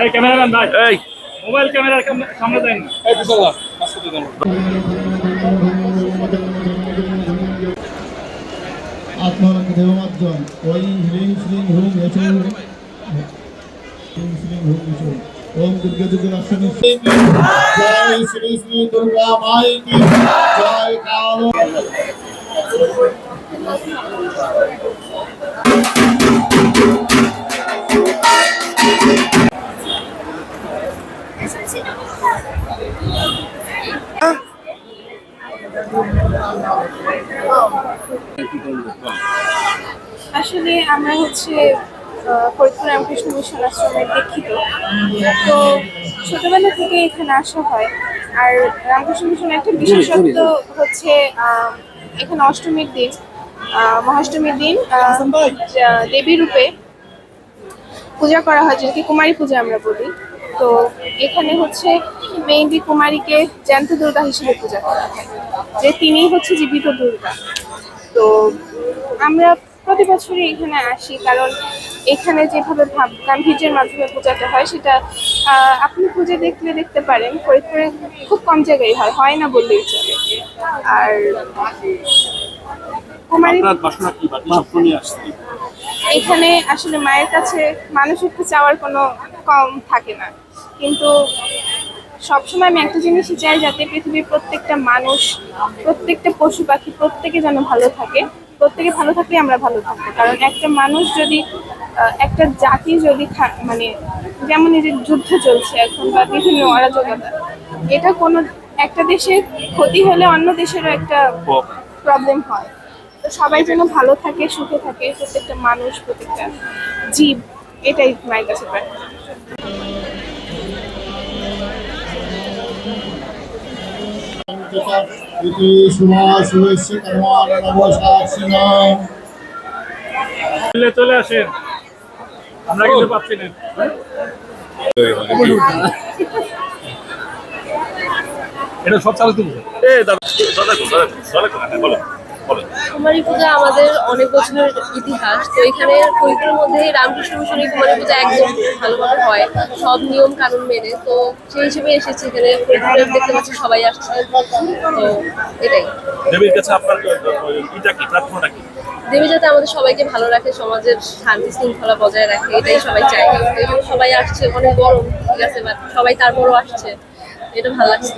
এই ক্যামেরাম্যান ভাই। এই। মোবাইল ক্যামেরার সামনে দেন। আত্মদেবমার্জন ওই হ্রিং শ্রীং হুং এসো হ্রিং শ্রীং হুং এসো ওম দুর্গা দুর্গা লক্ষ্মী জয় শ্রী শ্রী দুর্গা মাই কি জয় কালো। আসলে আমরা হচ্ছে ফরিদপুর রামকৃষ্ণ মিশন আশ্রমের দীক্ষিত তো ছোটবেলা থেকে এখানে আসা হয়। আর রামকৃষ্ণ মিশনের একটা বিশেষত্ব হচ্ছে আহ, এখানে অষ্টমীর দিন আহ, মহাষ্টমীর দিন আহ, যা- দেবী রূপে পূজা করা হয় যেটাকে কুমারী পূজা আমরা বলি। তো এখানে হচ্ছে মেইনলি কুমারীকে জ্যান্ত দুর্গা হিসেবে পূজা করা হয় যে তিনিই হচ্ছে জীবিত দুর্গা। তো আমরা প্রতি বছরই এখানে আসি কারণ এখানে যেভাবে ভাব গাম্ভীর্যের মাধ্যমে পূজাটা হয় সেটা আপনি পুজো দেখলে দেখতে পারেন ফরিদপুরে খুব কম জায়গায় হয় হয় না বললেই চলে। আর কুমারী এখানে আসলে মায়ের কাছে মানুষ একটু চাওয়ার কোনো কম থাকে না। কিন্তু সবসময় আমি একটা জিনিসই চাই যাতে পৃথিবীর প্রত্যেকটা মানুষ, প্রত্যেকটা পশু পাখি প্রত্যেকে যেন ভালো থাকে। প্রত্যেকে ভালো থাকলে আমরা ভালো থাকব। কারণ একটা মানুষ যদি একটা জাতি যদি মানে যেমন এই যে যুদ্ধ চলছে এখন বা বিভিন্ন অরাজকতা, এটা কোনো একটা দেশের ক্ষতি হলে অন্য দেশেরও একটা প্রবলেম হয়। তো সবাই যেন ভালো থাকে, সুখে থাকে, প্রত্যেকটা মানুষ, প্রত্যেকটা জীব, এটাই মায়ের কাছে প্রার্থনা। শুভেচ্ছা কর্মাণ নবশাসিনা চলে আসেন। আমরা কিন্তু পাচ্ছি না। এটা সব চালু তুমি এ দাদা দাদা দাদা বলো কুমারী পূজা আমাদের অনেক বছরের ইতিহাস তো এখানে ফরিদপুরের মধ্যে রামকৃষ্ণ মিশনের কুমারী পূজা একদম ভালোভাবে হয় সব নিয়ম কানুন মেনে তো সেই হিসেবে এসেছি এখানে দেখতে পাচ্ছি সবাই আসছে তো এটাই। দেবীর কাছে আপনার এটা কি প্রার্থনা কি দেবী যাতে আমাদের সবাইকে ভালো রাখে সমাজের শান্তি শৃঙ্খলা বজায় রাখে এটাই সবাই চায়। জন্য সবাই আসছে অনেক গরম ঠিক আছে সবাই তারপরও আসছে এটা ভালো লাগছে।